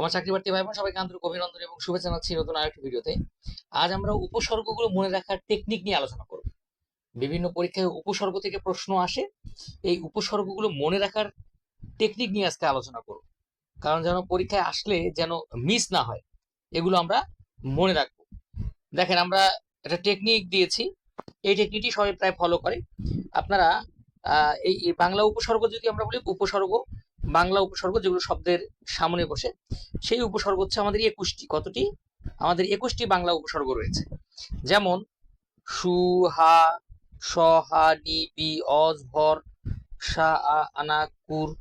আমার চাকরি প্রার্থী ভাই বোন, সবাইকে আন্তরিক অভিনন্দন এবং শুভেচ্ছা জানাচ্ছি নতুন আরেকটি ভিডিওতে। আজ আমরা উপসর্গগুলো মনে রাখার টেকনিক নিয়ে আলোচনা করব। বিভিন্ন পরীক্ষায় উপসর্গ থেকে প্রশ্ন আসে, এই উপসর্গগুলো মনে রাখার টেকনিক নিয়ে আজকে আলোচনা করব। কারণ যেন পরীক্ষায় আসলে যেন মিস না হয়, এগুলো আমরা মনে রাখব। দেখেন, আমরা একটা টেকনিক দিয়েছি, এই টেকনিকটি সবাই প্রায় ফলো করে। আপনারা এই বাংলা উপসর্গ যদি আমরা বলি, উপসর্গ বাংলা উপসর্গ যেগুলো শব্দের সামনে বসে, সেই উপসর্গ হচ্ছে আমাদের একুশটি। কতটি? আমাদের একুশটি বাংলা উপসর্গ রয়েছে। যেমন, সু, হা, স, হা, নি, বি, অজ, ভর, সা, আ, আনা, কুর,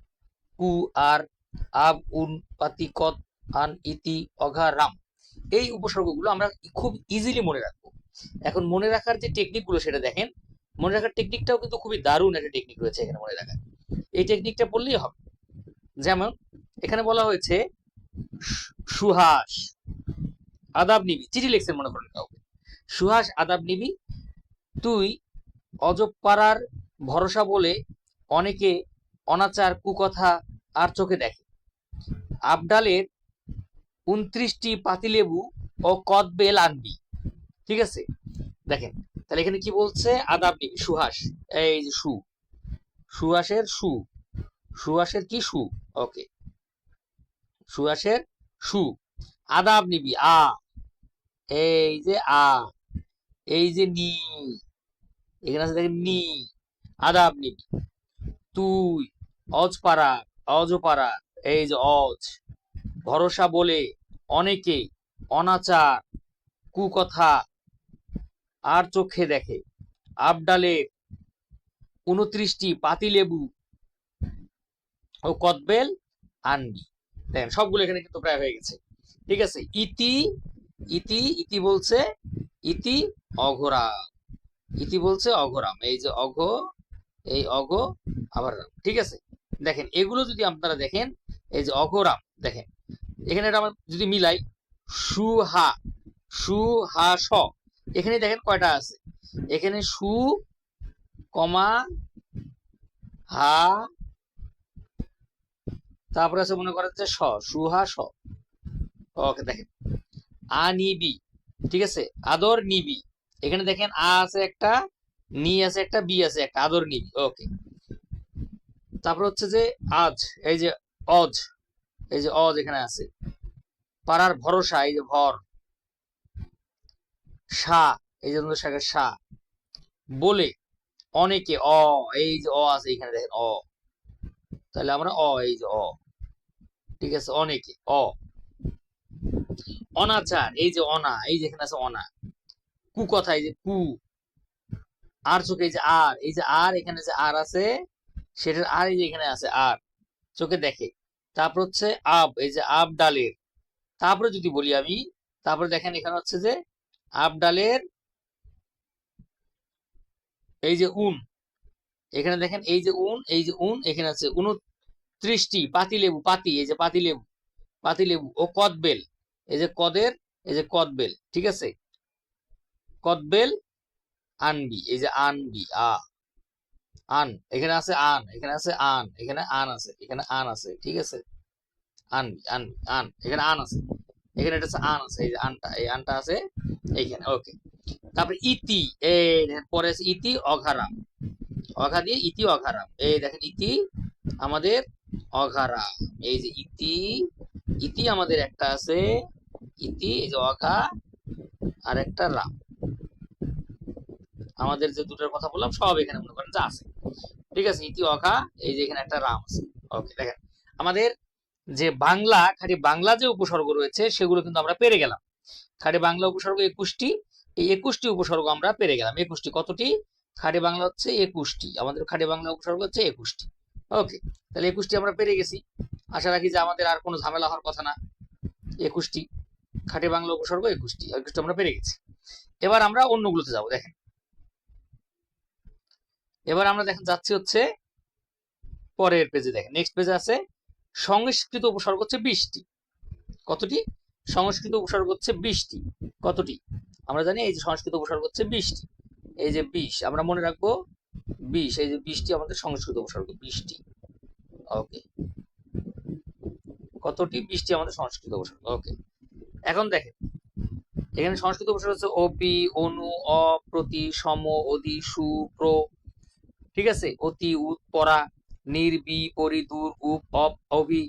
কু, আর, আব, উন, পাতি, কত, আন, ইতি, অঘা, রাম। এই উপসর্গগুলো আমরা খুব ইজিলি মনে রাখব। এখন মনে রাখার যে টেকনিকগুলো সেটা দেখেন। মনে রাখার টেকনিকটাও কিন্তু খুবই দারুণ একটা টেকনিক রয়েছে এখানে মনে রাখার। এই টেকনিকটা পড়লেই হবে। যেমন এখানে বলা হয়েছে সুহাস আদাব নিবি। চিঠি লিখছেন মনে করেন কাউকে। সুহাস আদাব নিবি। তুই অজব পাড়ার ভরসা বলে অনেকে অনাচার, কুকথা আর চোখে দেখে। আবডালের উনত্রিশটি পাতিলেবু ও কদবেল আনবি। ঠিক আছে? দেখেন, তাহলে এখানে কি বলছে? আদাব নিবি, সুহাস। এই যে সু। সুহাসের সু। সুহাসের কি সু? ওকে সুহাসের সু আদাব নিবি, আ। এই যে আ, এই যে নি। এখানে আছে দেখেন নি। আদাব নিবি। তুই অজ পাড়া অজ পাড়া এই যে অজ। ভরসা বলে অনেকে অনাচার, কুকথা আর চোখে দেখে। আবডালে উনত্রিশটি পাতিলেবু ও কদবেল আনবি দেখেন সবগুলো এখানে কিন্তু প্রায় হয়ে গেছে। ঠিক আছে? ইতি ইতি ইতি বলছে ইতি অঘরাম ইতি বলছে অঘরাম। এই যে অঘ, এই অঘ, আবার ঠিক আছে? দেখেন, এগুলো যদি আপনারা দেখেন, এই যে অঘরাম, দেখেন, এখানে এটা আমরা যদি মিলাই সু হা সু হা স এখানে দেখেন কয়টা আছে? এখানে সু, কমা, হা তারপরে আছে মনে করেন যে স সুহা স। ওকে, দেখেন। আ নিবি ঠিক আছে? আদর নিবি এখানে দেখেন আ আছে একটা, নি আছে একটা, বি আছে একটা, আদর নিবি ওকে। তারপর হচ্ছে যে আজ, এই যে অজ, এই যে অজ এখানে আছে। পাড়ার ভরসা, এই যে ভর। সা, এই যে শাকের সা। বলে, অনেকে, অ, এই যে অ আছে, এখানে দেখেন অ। তাহলে আমরা অ, এই যে অ। ঠিক আছে অনেকে অ। অনাচার, এই যে অনা, এই যে এখানে আছে অনা। কু কথা, এই যে কু। আর চোখে এই যে আর, এই যে আর এখানে যে আর আছে, সেটার আর এই যে এখানে আছে আর। চোখে দেখে। তারপর হচ্ছে আব, এই যে আব ডালের। তারপরে যদি বলি আমি, তারপরে দেখেন এখানে হচ্ছে যে, আব ডালের এই যে উন। এখানে দেখেন এই যে উন, এই যে উন, এখানে আছে উনত্রিশটি পাতিলেবু, পাতি, এই যে পাতিলেবু পাতিলেবু ও কদবেল, এই যে কদের, এই যে কদবেল, ঠিক আছে? কদবেল, আনবি, এই যে আনবি, আ, আন, এখানে আছে আন, এখানে আছে আন, এখানে আন আছে, এখানে আন আছে, ঠিক আছে? আনবি আনবি, আন, এখানে আন আছে, এখানে এটা আছে আন আছে, এই যে আনটা, এই আনটা আছে এইখানে, ওকে। তারপরে ইতি, এই পরে ইতি, অঘারাম। অঘা দিয়ে ইতি অঘারাম। এই দেখেন, ইতি আমাদের অঘারাম। এই যে ইতি ইতি আমাদের একটা আছে, ইতি, এই যে অঘা, আর একটা রাম। আমাদের যে দুটোর কথা বললাম, সব এখানে মনে করেন যা আছে। ঠিক আছে, ইতি, অঘা, এই যে এখানে একটা রাম আছে। ওকে দেখেন, আমাদের যে বাংলা, খালি বাংলা যে উপসর্গ রয়েছে, সেগুলো কিন্তু আমরা পেরে গেলাম। খালি বাংলা উপসর্গ একুশটি, এই একুশটি উপসর্গ আমরা পেরে গেলাম। একুশটি কতটি? খাড়ি বাংলা হচ্ছে একুশটি, আমাদের খাড়ি বাংলা উপসর্গ হচ্ছে একুশটি। ওকে তাহলে একুশটি আমরা পেরে গেছি। আশা রাখি যে আমাদের আর কোনো ঝামেলা হওয়ার কথা না। একুশটি, খাটে বাংলা উপসর্গ একুশটি একুশটি আমরা পেরে গেছি। এবার আমরা অন্যগুলোতে যাব, দেখেন। এবার আমরা দেখেন যাচ্ছি হচ্ছে পরের পেজে দেখেন। নেক্সট পেজে আছে, সংস্কৃত উপসর্গ হচ্ছে বিশটি। কতটি? সংস্কৃত উপসর্গ হচ্ছে বিশটি। কতটি? আমরা জানি এই যে সংস্কৃত উপসর্গ হচ্ছে বিশটি। এই যে বিশ আমরা মনে রাখব বিশ এই যে বিশটি আমাদের সংস্কৃত উপসর্গ বিশটি ওকে। কতটি বিশটি আমাদের সংস্কৃত উপসর্গ? ওকে। এখন দেখেন, এখানে সংস্কৃত উপসর্গ হচ্ছে অপি, অনু অপ্রতি সম, অধি, সু, প্র, ঠিক আছে? অতি উৎপরা নির্বি পরি, দূর, উপ, অপ, অভি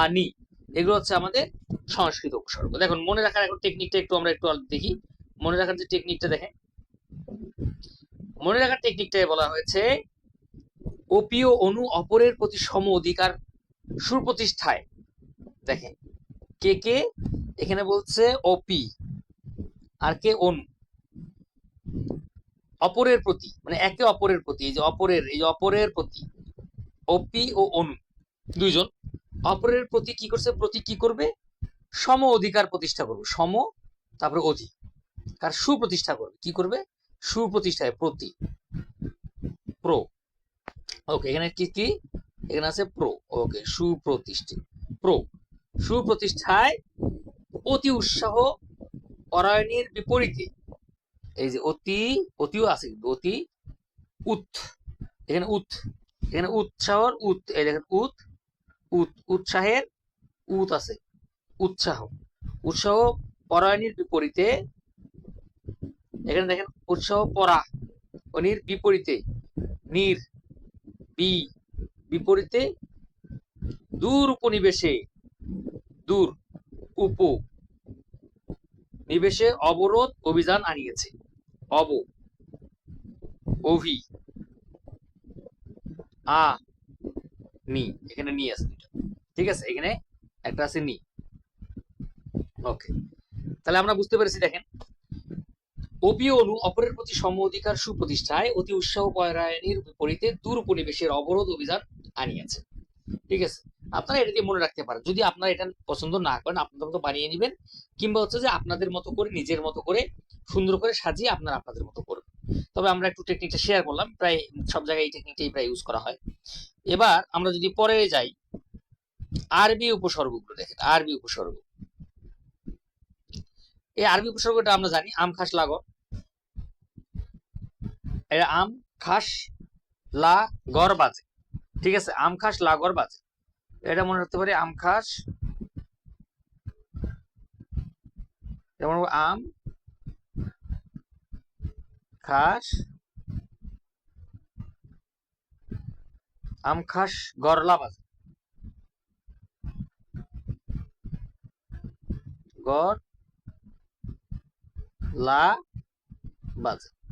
আনি এগুলো হচ্ছে আমাদের সংস্কৃত উপসর্গ। দেখুন, মনে রাখার এখন টেকনিকটা একটু আমরা একটু দেখি। মনে রাখার যে টেকনিকটা দেখেন মনে রাখার টেকনিকটাই বলা হয়েছে, অপিও অনু অপরের প্রতি সম অধিকার সুপ্রতিষ্ঠায়। দেখেন, কে কে? এখানে বলছে অপি, আর কে অনু অপরের প্রতি মানে একে অপরের প্রতি, এই যে অপরের, এই যে অপরের প্রতি, অপি ও অনু দুইজন। অপরের প্রতি কি করছে? প্রতি কি করবে? সম অধিকার প্রতিষ্ঠা করবে, সম, তারপরে অধি, কার সুপ্রতিষ্ঠা করবে, কি করবে? সুপ্রতিষ্ঠায় প্রতি প্রো। ওকে এখানে কি কি? এখানে আছে প্রো। ওকে সুপ্রতিষ্ঠিত। প্রো। সুপ্রতিষ্ঠায় অতি উৎসাহ পরায়ণের বিপরীতে। এই যে অতি, অতিও আছে, অতি উৎ। এখানে উৎ। এখানে উৎসাহর উৎ। এই দেখেন, উৎ উৎ, উৎসাহের উৎ আছে। উৎসাহ। উৎসাহ পরায়ণীর বিপরীতে এখানে দেখেন উৎসাহ পরা, অনির বিপরীতে, নির, বি, বিপরীতে, দূর উপনিবেশে, দূর উপ নিবেশে অবরোধ অভিযান আনিয়েছে। অব, অভি, আ, নি, এখানে নি আছে ঠিক আছে, এখানে একটা আছে নি। ওকে, তাহলে আমরা বুঝতে পেরেছি দেখেন অপি অনু অপরের প্রতি সম অধিকার সুপ্রতিষ্ঠায় অতি উৎসাহ পরায়ণের বিপরীতে দূর উপনিবেশের অবরোধ অভিযান আনিয়েছে। ঠিক আছে? আপনারা এটা দিয়ে মনে রাখতে পারেন। যদি আপনারা এটা পছন্দ না করেন আপনাদের মতো বানিয়ে নেবেন। কিংবা হচ্ছে যে আপনাদের মতো করে, নিজের মতো করে, সুন্দর করে সাজিয়ে আপনারা আপনাদের মতো করবেন। তবে আমরা একটু টেকনিকটা শেয়ার করলাম। প্রায় সব জায়গায় এই টেকনিকটাই প্রায় ইউজ করা হয়। এবার আমরা যদি পরে যাই, আরবি উপসর্গগুলো দেখেন, আরবি উপসর্গ। এই আরবি উপসর্গটা আমরা জানি আম খাস লাগর। এটা আম, খাস, লা গর বাজে। ঠিক আছে? আম, খাস লাগর বাজে। এটা মনে রাখতে পারি, আম, খাস যেমন আম, খাস আম, খাস গরলা বাজে। গর লা, বাজে।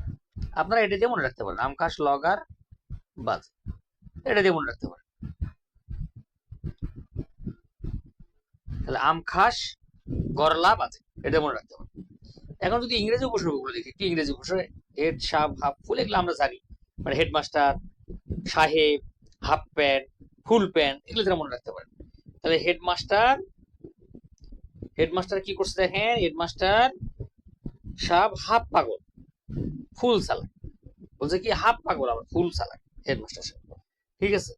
আপনারা এটা দিয়ে মনে রাখতে পারেন, আম খাস লগার বাজে এটা দিয়ে মনে রাখতে পারেন। তাহলে আম খাস গরলা বাজে এটা মনে রাখতে পারেন। এখন যদি ইংরেজি উপসর্গগুলো দেখি, কি ইংরেজি উপসর্গ? হেড সাপ হাফ, ফুল, এগুলো আমরা জানি। মানে হেডমাস্টার, সাহেব, হাফ প্যান্ট, ফুল প্যান্ট, এগুলো যারা মনে রাখতে পারেন। তাহলে হেডমাস্টার হেডমাস্টার কি করছে দেখেন? হেডমাস্টার সাপ হাফ, পাগল। ফুল সালাক বলছে কি, হাফ পাগল আবার ফুল সালাক হেডমাস্টার সাহেব। ঠিক আছে?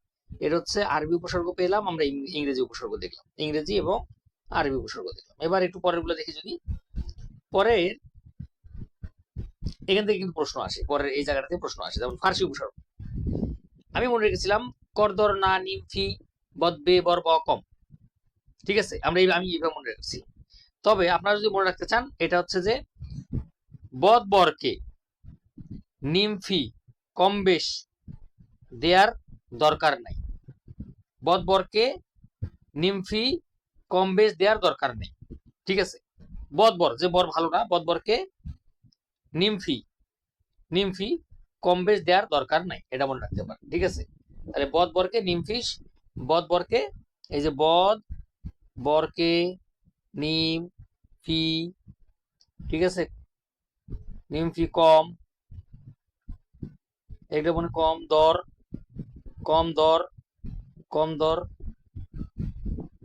এটা হচ্ছে আরবি উপসর্গ পেলাম, আমরা ইংরেজি উপসর্গ দেখলাম। ইংরেজি এবং আরবি উপসর্গ দেখলাম। এবার একটু পরেরগুলো দেখি যদি পরের এখান থেকে কিন্তু প্রশ্ন আসে, পরের এই জায়গাটা থেকে প্রশ্ন আসে, যেমন ফার্সি উপসর্গ। আমি মনে রেখেছিলাম, করদর না নিমফি, বদবে বর কম। ঠিক আছে? আমরা আমি এইভাবে মনে রেখেছি তবে আপনারা যদি মনে রাখতে চান, এটা হচ্ছে যে, বদ বরকে নিমফি কম বেশ দেয়ার দরকার নাই। বদ বরকে নিমফি কম বেশ দেওয়ার দরকার নেই। ঠিক আছে? বদবর, যে বর ভালো না, বদবরকে নিমফি নিমফি কম বেশ দেওয়ার দরকার নাই, এটা মনে রাখতে পারেন। ঠিক আছে? তাহলে বদবরকে নিমফিস বদবরকে এই যে বদ, বরকে নিম ফি ঠিক আছে? নিম ফি কম এটা মনে কম দর কম দর কম দর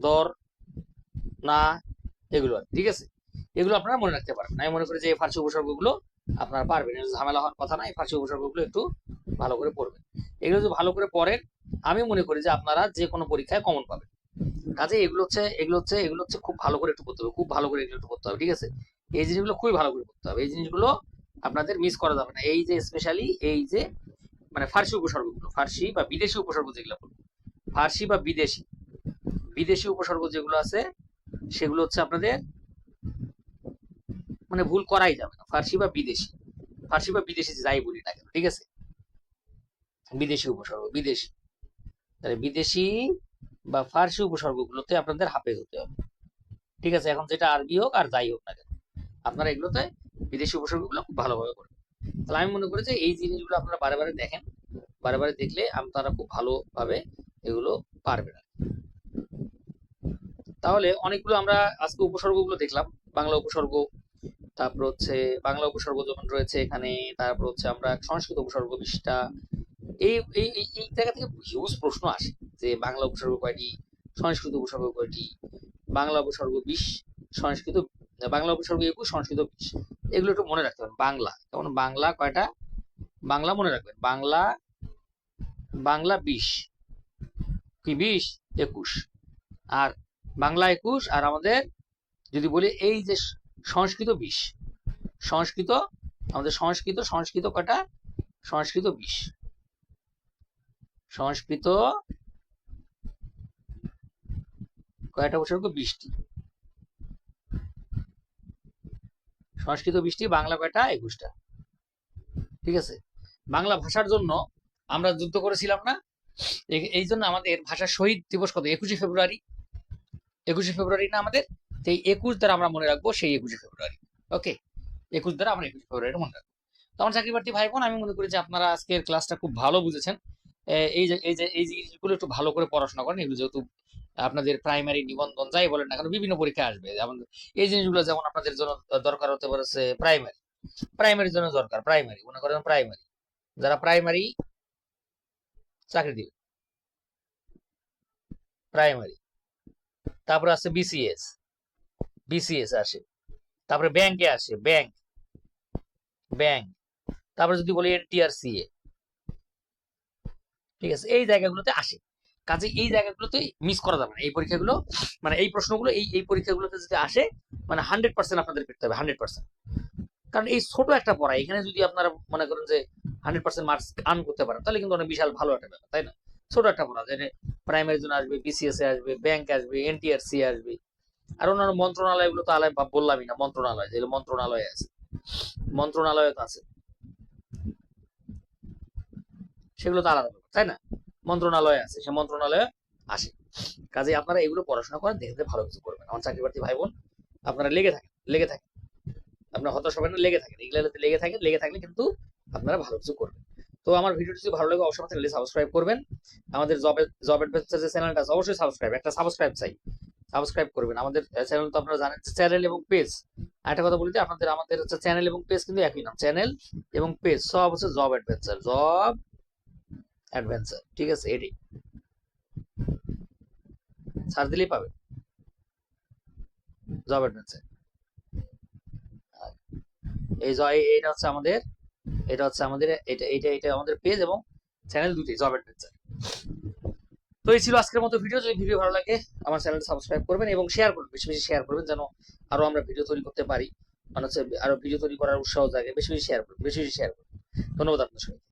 দর, না, এগুলো ঠিক আছে? এগুলো আপনারা মনে রাখতে পারবেন। আমি মনে করি যে এই ফার্সি উপসর্গগুলো আপনারা পারবেন। ঝামেলা হওয়ার কথা না, এই ফার্সি উপসর্গগুলো একটু ভালো করে পড়বেন। এগুলো যদি ভালো করে পড়েন, আমি মনে করি যে আপনারা যে কোনো পরীক্ষায় কমন পাবেন। কাজে এগুলো হচ্ছে এগুলো হচ্ছে এগুলো হচ্ছে খুব ভালো করে একটু পড়তে হবে, খুব ভালো করে এগুলো একটু পড়তে হবে, ঠিক আছে? এই জিনিসগুলো খুবই ভালো করে পড়তে হবে। এই জিনিসগুলো আপনাদের মিস করা যাবে না। এই যে স্পেশালি এই যে মানে ফার্সি উপসর্গগুলো, ফার্সি বা বিদেশি উপসর্গ যেগুলো ফার্সি বা বিদেশি বিদেশি উপসর্গ যেগুলো আছে, সেগুলো হচ্ছে আপনাদের মানে ভুল করাই যাবে না। ফার্সি বা বিদেশি, ফার্সি বা বিদেশি যাই বলি না ঠিক আছে? বিদেশি উপসর্গ, বিদেশি। তাহলে বিদেশি বা ফার্সি উপসর্গগুলোতে আপনাদের হাফেজ হতে হবে। ঠিক আছে? এখন যেটা আরবি হোক আর যাই হোক না কেন, আপনারা এগুলোতে বিদেশি উপসর্গগুলো খুব ভালোভাবে করবেন তাহলে আমি মনে করি যে এই জিনিসগুলো আপনারা বারে বারে দেখেন। বারে বারে দেখলে আপনারা খুব ভালোভাবে এগুলো পারবেন তাহলে অনেকগুলো আমরা আজকে উপসর্গগুলো দেখলাম। বাংলা উপসর্গ, তারপর হচ্ছে বাংলা উপসর্গ যখন রয়েছে এখানে, তারপর হচ্ছে আমরা সংস্কৃত উপসর্গ বিশটা। এই এই, এই- এই জায়গা থেকে হিউজ প্রশ্ন আসে যে বাংলা উপসর্গ কয়টি, সংস্কৃত উপসর্গ কয়টি? বাংলা উপসর্গ বিশ, সংস্কৃত, বাংলা উপসর্গ একুশ, সংস্কৃত বিশ। এগুলো একটু মনে রাখতে হবে। বাংলা যেমন বাংলা কয়টা? বাংলা মনে রাখবেন। বাংলা বাংলা বিশ, কি বিশ? একুশ। আর বাংলা একুশ, আর আমাদের যদি বলি এই যে সংস্কৃত বিশ, সংস্কৃত, আমাদের সংস্কৃত সংস্কৃত কটা সংস্কৃত বিশ। সংস্কৃত কয়টা উপসর্গ বিশটি। সংস্কৃত বিশটি বাংলা কয়টা? একুশটা। ঠিক আছে? বাংলা ভাষার জন্য আমরা যুদ্ধ করেছিলাম না? এই জন্য আমাদের ভাষার শহীদ দিবস কত? একুশে ফেব্রুয়ারি। একুশে ফেব্রুয়ারি না আমাদের? সেই একুশ দ্বারা আমরা মনে রাখব সেই একুশে ফেব্রুয়ারি। ওকে? একুশ দ্বারা আমরা একুশে ফেব্রুয়ারি মনে রাখব। তো আমার চাকরি প্রার্থী ভাই বোন আমি মনে করি যে আপনারা আজকের ক্লাসটা খুব ভালো বুঝেছেন। এই যে এই যে, এই জিনিসগুলো একটু ভালো করে পড়াশোনা করেন। এগুলো যেহেতু আপনাদের প্রাইমারি নিবন্ধন যাই বলেন না কেন, বিভিন্ন পরীক্ষা আসবে। যেমন এই জিনিসগুলো যেমন আপনাদের জন্য দরকার হতে পারে প্রাইমারি প্রাইমারির জন্য দরকার প্রাইমারি মনে করেন প্রাইমারি যারা প্রাইমারি চাকরি দিবে। প্রাইমারি তারপরে আছে বিসিএস বিসিএস আসে। তারপরে ব্যাংকে আসে ব্যাংক ব্যাংক তারপরে যদি বলি এনটিআরসিএ ঠিক আছে, এই জায়গাগুলোতে আসে। কাজে এই জায়গাগুলোতে মিস করা যাবে না। এই পরীক্ষাগুলো মানে এই প্রশ্নগুলো এই এই পরীক্ষাগুলোতে যদি আসে মানে হান্ড্রেড পার্সেন্ট আপনাদের পেতে হবে হান্ড্রেড পার্সেন্ট কারণ এই ছোট একটা পড়া এখানে যদি আপনারা মনে করেন যে হান্ড্রেড পার্সেন্ট মার্কস আর্ন করতে পারেন তাহলে কিন্তু অনেক বিশাল ভালো একটা ব্যাপার তাই না? ছোট একটা পড়া যেটা প্রাইমারির জন্য আসবে বিসিএস এ আসবে ব্যাংক আসবে এনটিআরসি আসবে আর অন্যান্য মন্ত্রণালয়গুলো তো আলাদা বললামই না মন্ত্রণালয় যেগুলো মন্ত্রণালয়ে আছে মন্ত্রণালয় তো আছে। সেগুলো তো আলাদা তাই না? মন্ত্রণালয় আছে, সে মন্ত্রণালয়ে আসে। কাজে আপনারা এগুলো পড়াশোনা করেন দেখতে ভালো কিছু করবেন। আমার চাকরি প্রার্থী ভাই বোন, আপনারা লেগে থাকেন লেগে থাকেন। আপনার হতাশ হবেন না, লেগে থাকেন। এগুলোতে লেগে থাকেন, লেগে থাকলে কিন্তু আপনারা ভালো কিছু করবেন। তো আমার ভিডিওটি যদি ভালো লাগে, অবশ্যই আমার চ্যানেলটি সাবস্ক্রাইব করবেন। আমাদের জব জব অ্যাডভেঞ্চার যে চ্যানেলটা আছে, অবশ্যই সাবস্ক্রাইব একটা সাবস্ক্রাইব চাই সাবস্ক্রাইব করবেন। আমাদের চ্যানেল তো আপনারা জানেন চ্যানেল এবং পেজ একটা কথা বলি আপনাদের, আমাদের হচ্ছে চ্যানেল এবং পেজ কিন্তু একই নাম চ্যানেল এবং পেজ সব হচ্ছে জব অ্যাডভেঞ্চার জব অ্যাডভেঞ্চার ঠিক আছে এটি সার্চ দিলেই পাবেন জব অ্যাডভেঞ্চার এই জ- এই- এটা হচ্ছে আমাদের, এটা হচ্ছে আমাদের, এটা এটা এটা আমাদের পেজ এবং চ্যানেল দুটি জব অ্যাডভেঞ্চার তো এই ছিল আজকের মতো ভিডিও যদি ভিডিও ভালো লাগে, আমার চ্যানেল সাবস্ক্রাইব করবেন এবং শেয়ার করবেন, বেশি বেশি শেয়ার করবেন যেন আরও আমরা ভিডিও তৈরি করতে পারি। মানে হচ্ছে আরও ভিডিও তৈরি করার উৎসাহ জাগে, বেশি বেশি শেয়ার করবেন, বেশি বেশি শেয়ার করবেন। ধন্যবাদ আপনার সবাই